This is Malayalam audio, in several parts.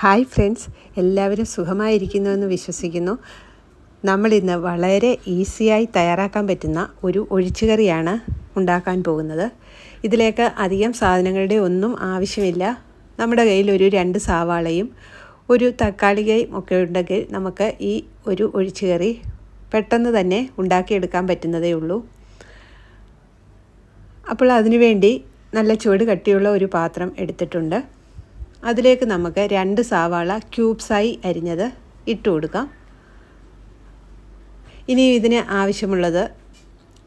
ഹായ് ഫ്രണ്ട്സ് എല്ലാവരും സുഖമായിരിക്കുന്നു എന്ന് വിശ്വസിക്കുന്നു. നമ്മളിന്ന് വളരെ ഈസിയായി തയ്യാറാക്കാൻ പറ്റുന്ന ഒരു ഒഴിച്ചുകറിയാണ് ഉണ്ടാക്കാൻ പോകുന്നത്. ഇതിലേക്ക് അധികം സാധനങ്ങളുടെ ഒന്നും ആവശ്യമില്ല. നമ്മുടെ കയ്യിൽ ഒരു രണ്ട് സവാളയും ഒരു തക്കാളികയും ഒക്കെ ഉണ്ടെങ്കിൽ നമുക്ക് ഈ ഒരു ഒഴിച്ചുകറി പെട്ടെന്ന് തന്നെ ഉണ്ടാക്കിയെടുക്കാൻ പറ്റുന്നതേ ഉള്ളൂ. അപ്പോൾ അതിനുവേണ്ടി നല്ല ചുവട് കട്ടിയുള്ള ഒരു പാത്രം എടുത്തിട്ടുണ്ട്. അതിലേക്ക് നമുക്ക് രണ്ട് സവാള ക്യൂബ്സായി അരിഞ്ഞത് ഇട്ട് കൊടുക്കാം. ഇനി ഇതിന് ആവശ്യമുള്ളത്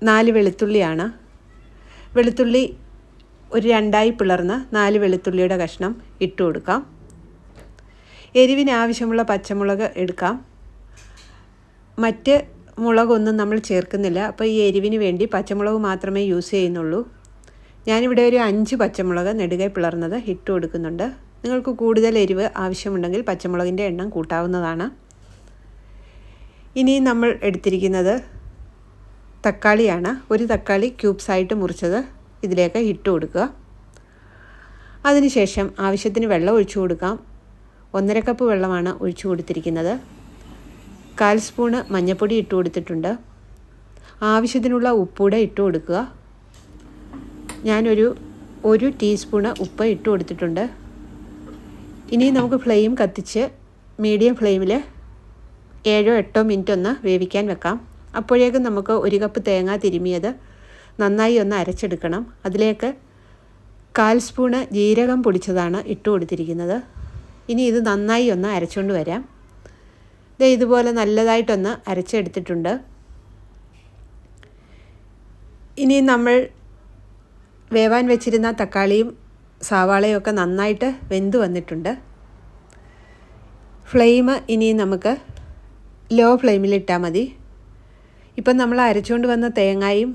നാല് വെളുത്തുള്ളിയാണ്. വെളുത്തുള്ളി ഒരു രണ്ടായി പിളർന്ന് നാല് വെളുത്തുള്ളിയുടെ കഷ്ണം ഇട്ട് കൊടുക്കാം. എരിവിന് ആവശ്യമുള്ള പച്ചമുളക് എടുക്കാം. മറ്റ് മുളകൊന്നും നമ്മൾ ചേർക്കുന്നില്ല. അപ്പോൾ ഈ എരിവിന് വേണ്ടി പച്ചമുളക് മാത്രമേ യൂസ് ചെയ്യുന്നുള്ളൂ. ഞാനിവിടെ ഒരു അഞ്ച് പച്ചമുളക് നെടുകെ പിളർന്നത് ഇട്ട് കൊടുക്കുന്നുണ്ട്. നിങ്ങൾക്ക് കൂടുതൽ എരിവ് ആവശ്യമുണ്ടെങ്കിൽ പച്ചമുളകിന്റെ എണ്ണം കൂട്ടാവുന്നതാണ്. ഇനി നമ്മൾ എടുത്തിരിക്കുന്നത് തക്കാളിയാണ്. ഒരു തക്കാളി ക്യൂബ്സായിട്ട് മുറിച്ചത് ഇതിലേക്ക് ഇട്ട് കൊടുക്കുക. അതിനുശേഷം ആവശ്യത്തിന് വെള്ളം ഒഴിച്ചു കൊടുക്കാം. ഒന്നര കപ്പ് വെള്ളമാണ് ഒഴിച്ചു കൊടുത്തിരിക്കുന്നത്. കാൽ സ്പൂണ് മഞ്ഞൾപ്പൊടി ഇട്ട് കൊടുത്തിട്ടുണ്ട്. ആവശ്യത്തിനുള്ള ഉപ്പൂടെ ഇട്ട് കൊടുക്കുക. ഞാനൊരു ഒരു ടീസ്പൂണ് ഉപ്പ് ഇട്ട് കൊടുത്തിട്ടുണ്ട്. ഇനി നമുക്ക് ഫ്ലെയിം കത്തിച്ച് മീഡിയം ഫ്ലെയിമിൽ ഏഴോ എട്ടോ മിനിറ്റ് ഒന്ന് വേവിക്കാൻ വെക്കാം. അപ്പോഴേക്കും നമുക്ക് ഒരു കപ്പ് തേങ്ങ തിരുമിയത് നന്നായി ഒന്ന് അരച്ചെടുക്കണം. അതിലേക്ക് കാൽ സ്പൂണ് ജീരകം പൊടിച്ചതാണ് ഇട്ട് കൊടുത്തിരിക്കുന്നത്. ഇനി ഇത് നന്നായി ഒന്ന് അരച്ചുകൊണ്ട് വരാം. ഇത് ഇതുപോലെ നല്ലതായിട്ടൊന്ന് അരച്ചെടുത്തിട്ടുണ്ട്. ഇനി നമ്മൾ വേവാൻ വെച്ചിരുന്ന തക്കാളിയും സവാളയും ഒക്കെ നന്നായിട്ട് വെന്ത് വന്നിട്ടുണ്ട്. ഫ്ലെയിം ഇനി നമുക്ക് ലോ ഫ്ലെയിമിലിട്ടാൽ മതി. ഇപ്പം നമ്മൾ അരച്ചുകൊണ്ട് വന്ന തേങ്ങയും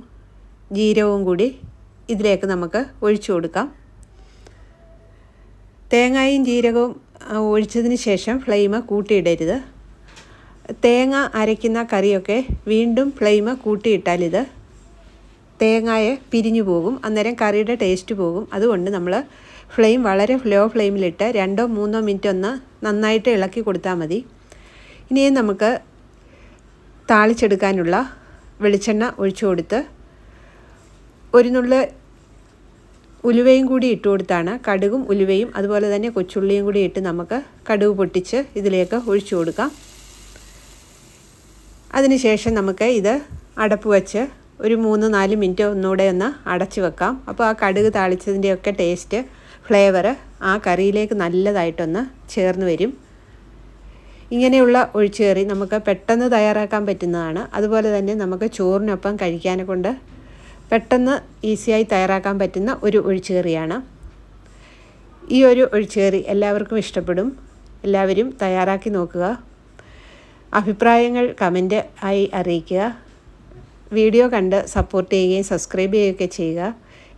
ജീരകവും കൂടി ഇതിലേക്ക് നമുക്ക് ഒഴിച്ചു കൊടുക്കാം. തേങ്ങയും ജീരകവും ഒഴിച്ചതിന് ശേഷം ഫ്ലെയിം കൂട്ടിയിടരുത്. തേങ്ങ അരയ്ക്കുന്ന കറിയൊക്കെ വീണ്ടും ഫ്ലെയിം കൂട്ടിയിട്ടാലിത് തേങ്ങയെ പിരിഞ്ഞു പോകും. അന്നേരം കറിയുടെ ടേസ്റ്റ് പോകും. അതുകൊണ്ട് നമ്മൾ ഫ്ലെയിം വളരെ ലോ ഫ്ലെയിമിലിട്ട് രണ്ടോ മൂന്നോ മിനിറ്റ് ഒന്ന് നന്നായിട്ട് ഇളക്കി കൊടുത്താൽ മതി. ഇനിയും നമുക്ക് താളിച്ചെടുക്കാനുള്ള വെളിച്ചെണ്ണ ഒഴിച്ചു കൊടുത്ത് ഒരു നുള്ള് ഉലുവയും കൂടി ഇട്ട് കൊടുത്താണ്. കടുകും ഉലുവയും അതുപോലെ തന്നെ കൊച്ചുള്ളിയും കൂടി ഇട്ട് നമുക്ക് കടുക് പൊട്ടിച്ച് ഇതിലേക്ക് ഒഴിച്ചു കൊടുക്കാം. അതിനുശേഷം നമുക്ക് ഇത് അടപ്പ് വെച്ച് ഒരു മൂന്ന് നാല് മിനിറ്റ് ഒന്നുകൂടെ ഒന്ന് അടച്ച് വെക്കാം. അപ്പോൾ ആ കടുക് താളിച്ചതിന്റെയൊക്കെ ടേസ്റ്റ് ഫ്ലേവർ ആ കറിയിലേക്ക് നല്ലതായിട്ടൊന്ന് ചേർന്ന് വരും. ഇങ്ങനെയുള്ള ഒഴിച്ചുകറി നമുക്ക് പെട്ടെന്ന് തയ്യാറാക്കാൻ പറ്റുന്നതാണ്. അതുപോലെ തന്നെ നമുക്ക് ചോറിനൊപ്പം കഴിക്കാനെ കൊണ്ട് പെട്ടെന്ന് ഈസിയായി തയ്യാറാക്കാൻ പറ്റുന്ന ഒരു ഒഴിച്ചുകറിയാണ് ഈ ഒരു ഒഴിച്ചുകറി എല്ലാവർക്കും ഇഷ്ടപ്പെടും. എല്ലാവരും തയ്യാറാക്കി നോക്കുക. അഭിപ്രായങ്ങൾ കമന്റ് ആയി അറിയിക്കുക. വീഡിയോ കണ്ട് സപ്പോർട്ട് ചെയ്യുകയും സബ്സ്ക്രൈബ് ചെയ്യുകയൊക്കെ ചെയ്യുക.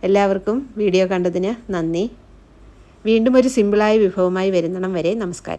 എല്ലാവർക്കും വീഡിയോ കണ്ടതിന് നന്ദി. വീണ്ടും ഒരു സിമ്പിളായ വിഭവമായി വരുന്നണം വരെ നമസ്കാരം.